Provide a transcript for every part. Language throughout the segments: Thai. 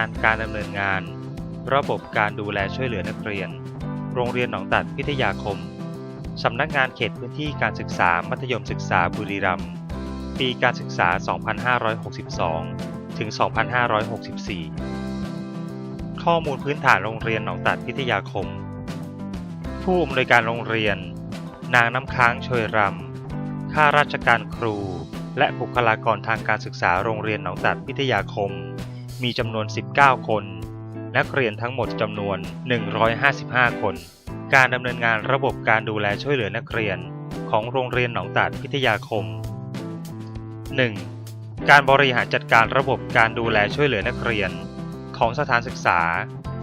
านการดำเนินงาน ระบบการดูแลช่วยเหลือนักเรียน โรงเรียนหนองตัดพิทยาคม สำนักงานเขตพื้นที่การศึกษามัธยมศึกษาบุรีรัมย์ปีการศึกษา 2562 ถึง 2564 ข้อมูลพื้นฐานโรงเรียนหนองตัดพิทยาคม ผู้อำนวยการโรงเรียน นางน้ำค้างช่วยรำข้าราชการครู และบุคลากรทางการศึกษาโรงเรียนหนองตัดพิทยาคม มีจำนวน 19 คน นักเรียนทั้งหมดจำนวน 155 คน การดำเนินงานระบบการดูแลช่วยเหลือนักเรียนของโรงเรียนหนองตัดพิทยาคม 1. การบริหารจัดการระบบการดูแลช่วยเหลือนักเรียน ของสถานศึกษา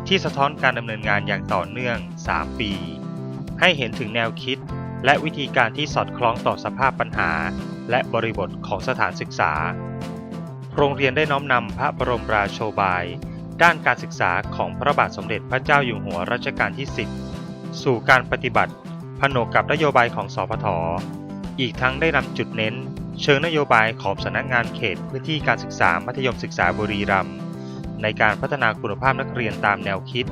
ที่สะท้อนการดำเนินงานอย่างต่อเนื่อง 3 ปี ให้เห็นถึงแนวคิด และวิธีการที่สอดคล้องต่อสภาพปัญหา และบริบทของสถานศึกษา โรงเรียนได้น้อมนำพระบรมราโชบาย ด้านการศึกษาของพระบาทสมเด็จพระเจ้าอยู่หัวรัชกาลที่ 10 สู่การปฏิบัติ ผนวกกับนโยบายของสพทอีกทั้งได้นำจุดเน้น เชิงนโยบายของสำนักงานเขตพื้นที่การศึกษามัธยมศึกษาบุรีรัมย์ในการพัฒนาคุณภาพนักเรียนตามแนวคิด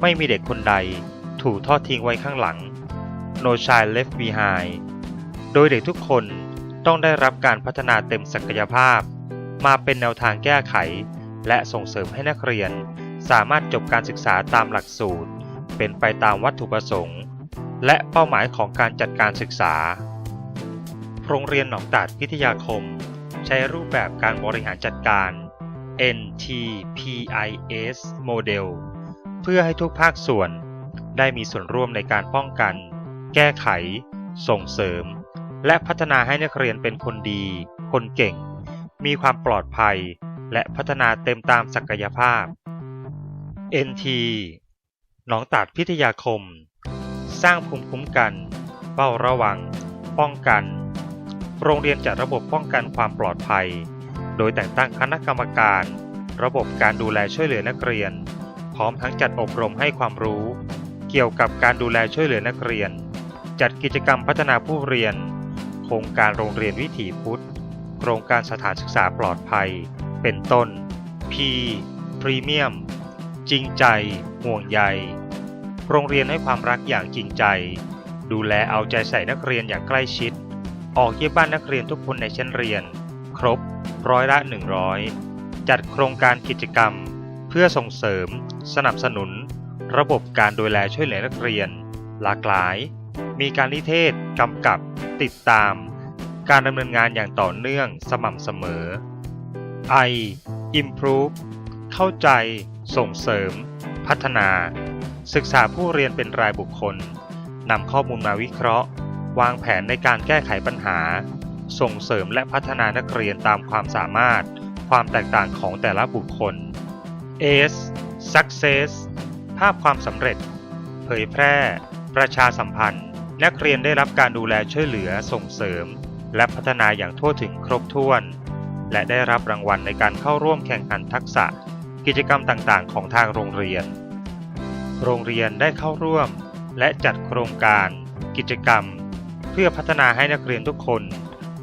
ไม่มีเด็กคนใดถูกทอดทิ้งไว้ข้างหลัง No Child Left Behind โดยเด็กทุกคนต้องได้รับการพัฒนาเต็มศักยภาพ มาเป็นแนวทางแก้ไข และส่งเสริมให้นักเรียน สามารถจบการศึกษาตามหลักสูตร เป็นไปตามวัตถุประสงค์ และเป้าหมายของการจัดการศึกษา โรงเรียนหนองตาดพิทยาคม ใช้รูปแบบการบริหารจัดการ NTPIS โมเดลเพื่อให้ทุกภาคส่วนได้มีส่วนร่วมในการป้องกัน แก้ไข ส่งเสริม และพัฒนาให้นักเรียนเป็นคนดี คนเก่ง มีความปลอดภัย และพัฒนาเต็มตามศักยภาพ NT หนองตาดพิทยาคม สร้างภูมิคุ้มกันเฝ้าระวัง ป้องกัน โรงเรียนจัดระบบป้องกันความปลอดภัย โดยแต่งตั้งคณะกรรมการ ระบบการดูแลช่วยเหลือนักเรียน พร้อมทั้งจัดอบรมให้ความรู้ เกี่ยวกับการดูแลช่วยเหลือนักเรียน จัดกิจกรรมพัฒนาผู้เรียน โครงการโรงเรียนวิถีพุทธ โครงการสถานศึกษาปลอดภัย เป็นต้น P พรีเมียม จริงใจ ห่วงใย โรงเรียนให้ความรักอย่างจริงใจ ดูแลเอาใจใส่นักเรียนอย่างใกล้ชิด ออกเยี่ยมบ้านนักเรียนทุกคนในชั้นเรียน ครบร้อยละ 100 จัดโครงการกิจกรรม เพื่อส่งเสริม สนับสนุน ระบบการดูแลช่วยเหลือนักเรียน หลากหลาย มีการนิเทศกำกับ ติดตาม การดำเนินงานอย่างต่อเนื่องสม่ำเสมอ I improve เข้าใจ ส่งเสริม พัฒนา ศึกษาผู้เรียนเป็นรายบุคคลนำข้อมูลมาวิเคราะห์ วางแผนในการแก้ไขปัญหา ส่งเสริมและพัฒนานักเรียนตามความสามารถ ความแตกต่างของแต่ละบุคคล S success ภาพความสำเร็จ เผยแพร่ ประชาสัมพันธ์ นักเรียนได้รับการดูแลช่วยเหลือส่งเสริม และพัฒนาอย่างทั่วถึงครบถ้วน และได้รับรางวัลในการเข้าร่วมแข่งขันทักษะ กิจกรรมต่างๆ ของทางโรงเรียน โรงเรียนได้เข้าร่วม และจัดโครงการ กิจกรรม เพื่อพัฒนาให้นักเรียนทุกคน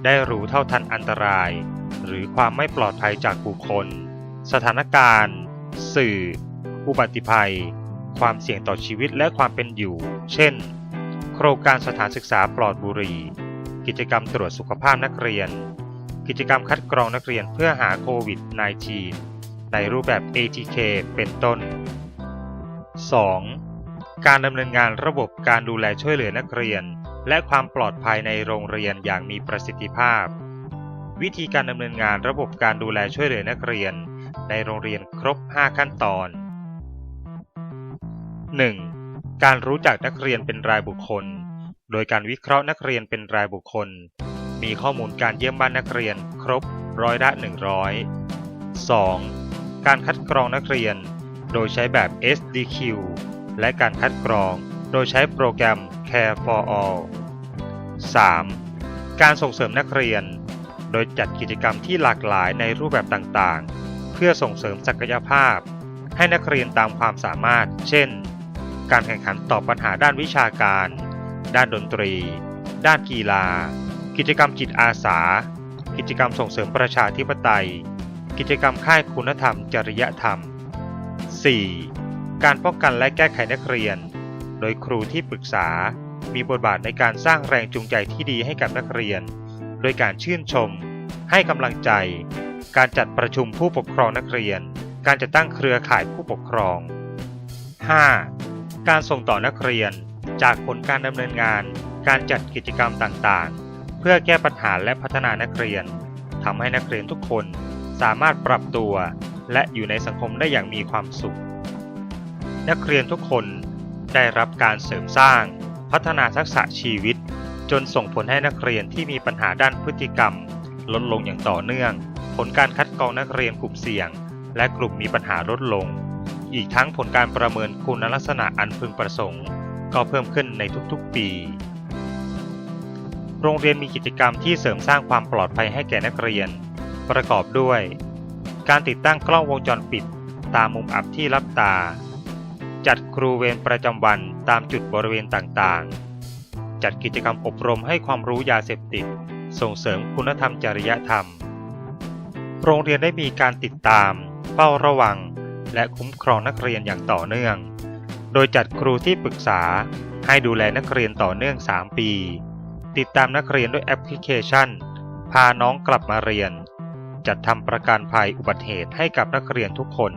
ได้รู้เท่าทันอันตราย หรือความไม่ปลอดภัยจากบุคคล สถานการณ์ สื่อ อุบัติภัย ความเสี่ยงต่อชีวิตและความเป็นอยู่ เช่น โครงการสถานศึกษาปลอดบุหรี่ กิจกรรมตรวจสุขภาพนักเรียน กิจกรรมคัดกรองนักเรียนเพื่อหาโควิด -19 ในรูปแบบ ATK เป็นต้น 2. การดำเนินงานระบบการดูแลช่วยเหลือนักเรียน และความปลอดภัยในโรงเรียนอย่างมีประสิทธิภาพ วิธีการดำเนินงานระบบการดูแลช่วยเหลือนักเรียน ในโรงเรียนครบ 5 ขั้นตอน 1. การรู้จักนักเรียนเป็นรายบุคคล โดยการวิเคราะห์นักเรียนเป็นรายบุคคล มีข้อมูลการเยี่ยมบ้านนักเรียนครบร้อยละ 100 2. การคัดกรองนักเรียน โดยใช้แบบ SDQ และการคัดกรอง โดยใช้โปรแกรม Care for All 3. การส่งเสริมนักเรียน โดยจัดกิจกรรมที่หลากหลายในรูปแบบต่างๆ เพื่อส่งเสริมศักยภาพ ให้นักเรียนตามความสามารถ เช่น การแข่งขันตอบปัญหาด้านวิชาการ ด้านดนตรี ด้านกีฬา กิจกรรมจิตอาสา กิจกรรมส่งเสริมประชาธิปไตย กิจกรรมค่ายคุณธรรม จริยธรรม 4. การป้องกันและแก้ไขนักเรียน โดยครูที่ปรึกษา มีบทบาทในการสร้างแรงจูงใจที่ดีให้กับนักเรียน โดยการชื่นชม ให้กำลังใจ การจัดประชุมผู้ปกครองนักเรียน การจัดตั้งเครือข่ายผู้ปกครอง 5. การส่งต่อนักเรียน จากผลการดำเนินงาน การจัดกิจกรรมต่างๆ เพื่อแก้ปัญหาและพัฒนานักเรียนทำให้นักเรียนทุกคนสามารถปรับตัว และอยู่ในสังคมได้อย่างมีความสุข นักเรียนทุกคนได้รับการเสริมสร้าง พัฒนาทักษะชีวิต จนส่งผลให้นักเรียนที่มีปัญหาด้านพฤติกรรม ลดลงอย่างต่อเนื่อง ผลการคัดกรองนักเรียนกลุ่มเสี่ยง และกลุ่มมีปัญหาลดลง อีกทั้งผลการประเมินคุณลักษณะอันพึงประสงค์ ก็เพิ่มขึ้นในทุกๆปี โรงเรียนมีกิจกรรมที่เสริมสร้างความปลอดภัยให้แก่นักเรียน ประกอบด้วย การติดตั้งกล้องวงจรปิด ตามมุมอับที่รับตา จัดครูเวรประจำวันตามจุดบริเวณต่างๆ จัดกิจกรรมอบรมให้ความรู้ยาเสพติด ส่งเสริมคุณธรรมจริยธรรม โรงเรียนได้มีการติดตาม เฝ้าระวัง และคุ้มครองนักเรียนอย่างต่อเนื่อง โดยจัดครูที่ปรึกษาให้ดูแลนักเรียนต่อเนื่อง 3 ปี ติดตามนักเรียนด้วยแอปพลิเคชัน พาน้องกลับมาเรียน จัดทำประกันภัยอุบัติเหตุให้กับนักเรียนทุกคน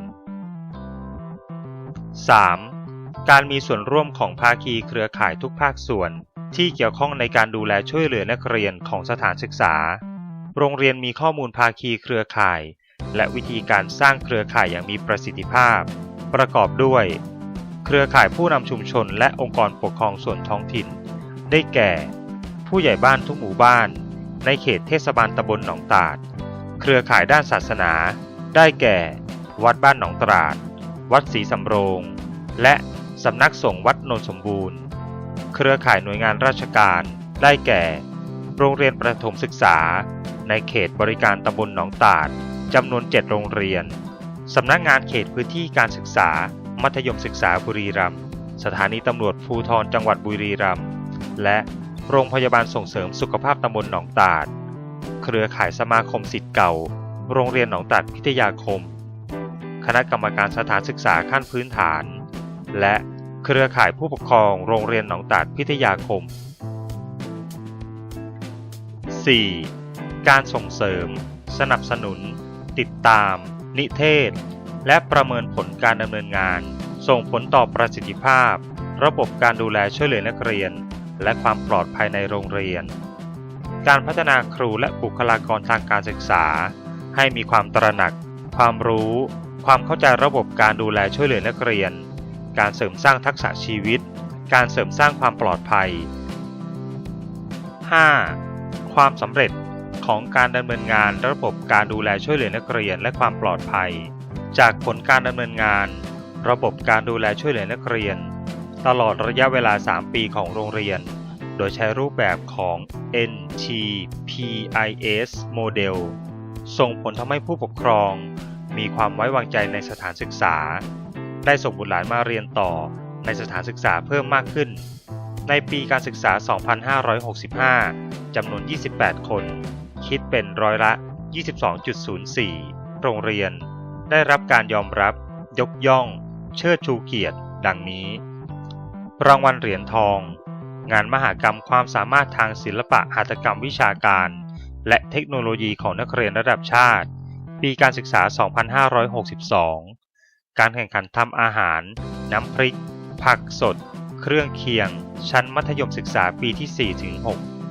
3. การมีส่วนร่วมของภาคีเครือข่ายทุกภาคส่วน ที่เกี่ยวข้องในการดูแลช่วยเหลือนักเรียนของสถานศึกษา โรงเรียนมีข้อมูลภาคีเครือข่าย และวิธีการสร้างเครือข่ายอย่างมีประสิทธิภาพ ประกอบด้วย รือข่ายผู้นำชุมชนและองค์กรปกครองส่วนท้องถิ่น ได้แก่ ผู้ใหญ่บ้านทุกหมู่บ้าน ในเขตเทศบาลตำบลหนองตาด เครือข่ายด้านศาสนา ได้แก่ วัดบ้านหนองตราด วัดศรีสำโรง และสำนักสงฆ์วัดโนนสมบูรณ์ เครือข่ายหน่วยงานราชการ ได้แก่ โรงเรียนประถมศึกษา ในเขตบริการตำบลหนองตาดจำนวน 7 โรงเรียน สำนักงานเขตพื้นที่การศึกษา มัธยมศึกษาบุรีรัมย์สถานีตำรวจภูธรจังหวัดบุรีรัมย์และโรงพยาบาลส่งเสริมสุขภาพตำบลหนองตาด เครือข่ายสมาคมสิทธิ์เก่า โรงเรียนหนองตาดพิทยาคม คณะกรรมการสถานศึกษาขั้นพื้นฐาน และเครือข่ายผู้ปกครองโรงเรียนหนองตาดพิทยาคม 4. การส่งเสริม สนับสนุน ติดตาม นิเทศ และประเมินผลการดำเนินงาน ส่งผลต่อประสิทธิภาพ ระบบการดูแลช่วยเหลือนักเรียน และความปลอดภัยในโรงเรียน การพัฒนาครูและบุคลากรทางการศึกษา ให้มีความตระหนัก ความรู้ ความเข้าใจระบบการดูแลช่วยเหลือนักเรียน การเสริมสร้างทักษะชีวิต การเสริมสร้างความปลอดภัย 5. ความสำเร็จของการดำเนินงานระบบการดูแลช่วยเหลือนักเรียนและความปลอดภัย จากผลการดำเนินงาน ระบบการดูแลช่วยเหลือนักเรียน ตลอดระยะเวลา 3 ปีของโรงเรียน โดยใช้รูปแบบของ NTPIS โมเดลส่งผลทำให้ผู้ปกครอง มีความไว้วางใจในสถานศึกษา ได้ส่งบุตรหลานมาเรียนต่อในสถานศึกษาเพิ่มมากขึ้น ในปีการศึกษา 2565 จำนวน 28 คน คิดเป็นร้อยละ 22.04 โรงเรียน ได้รับการยอมรับ ยกย่อง เชิดชูเกียรติ ดังนี้ รางวัลเหรียญทอง งานมหกรรมความสามารถทางศิลปะหัตถกรรมวิชาการ และเทคโนโลยีของนักเรียนระดับชาติ ปีการศึกษา 2562 การแข่งขันทำอาหาร น้ำพริก ผักสด เครื่องเคียง ชั้นมัธยมศึกษาปีที่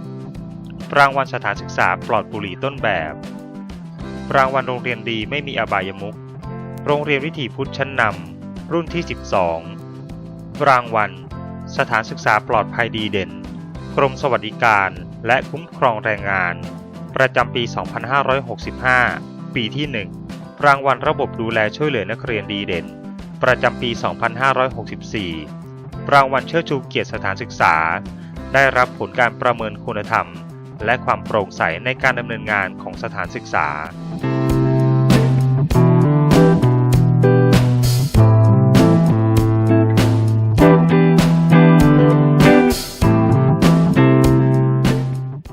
4-6 รางวัลสถานศึกษาปลอดบุหรี่ต้นแบบ รางวัลโรงเรียนดีไม่มีอบายมุข โรงเรียนวิถีพุทธชั้นนำรุ่นที่ 12 รางวัล สถานศึกษาปลอดภัยดีเด่น กรมสวัสดิการและคุ้มครองแรงงาน ประจำปี 2565 ปีที่ 1 รางวัลระบบดูแลช่วยเหลือนักเรียนดีเด่น ประจำปี 2564 รางวัลเชิดชูเกียรติสถานศึกษา ได้รับผลการประเมินคุณธรรม และความโปร่งใสในการดำเนินงานของสถานศึกษา